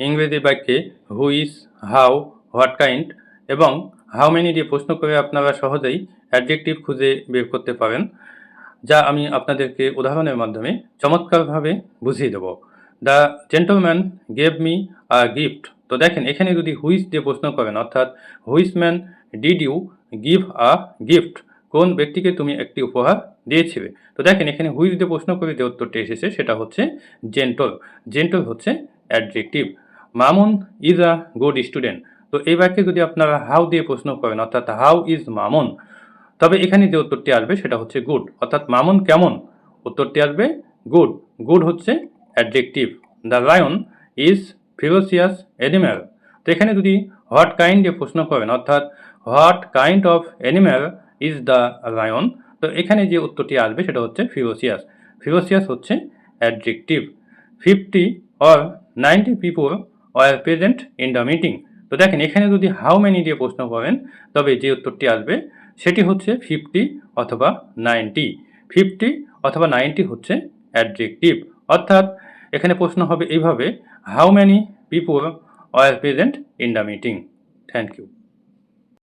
ইংরেজি বাক্যে whose how what kind এবং হাউ মেনি দিয়ে প্রশ্ন করে আপনারা সহজেই অ্যাডজেক্টিভ খুঁজে বের করতে পারেন, যা আমি আপনাদেরকে উদাহরণের মাধ্যমে চমৎকারভাবে বুঝিয়ে দেব। The gentleman gave me a gift তো দেখেন, এখানে যদি হুইস দিয়ে প্রশ্ন করেন, অর্থাৎ whose man did you give a gift কোন ব্যক্তিকে তুমি একটি উপহার দিয়েছিলে? তো দেখেন, এখানে হুইস দিয়ে প্রশ্ন করে যে উত্তরটি এসেছে, সেটা হচ্ছে জেন্টল জেন্টল হচ্ছে adjective Mamun is a good student তো এই বাক্যে যদি আপনারা হাউ দিয়ে প্রশ্ন করেন, অর্থাৎ হাউ ইজ মামুন? তবে এখানে যে উত্তরটি আসবে সেটা হচ্ছে গুড অর্থাৎ মামুন কেমন? উত্তরটি আসবে গুড গুড হচ্ছে adjective the lion is ferocious animal তো এখানে যদি হোয়াট কাইন্ড দিয়ে প্রশ্ন করেন, অর্থাৎ what kind of animal is the lion তো এখানে যে উত্তরটি আসবে সেটা হচ্ছে ফিরোসিয়াস ফিরোসিয়াস হচ্ছে adjective fifty or ninety people are present in the meeting তো দেখেন, এখানে যদি হাউ ম্যানি দিয়ে প্রশ্ন করেন, তবে যে উত্তরটি আসবে, সেটি হচ্ছে ফিফটি অথবা নাইনটি ফিফটি অথবা নাইনটি হচ্ছে অ্যাডজেক্টিভ অর্থাৎ, এখানে প্রশ্ন হবে এইভাবে how many people are present in the meeting thank you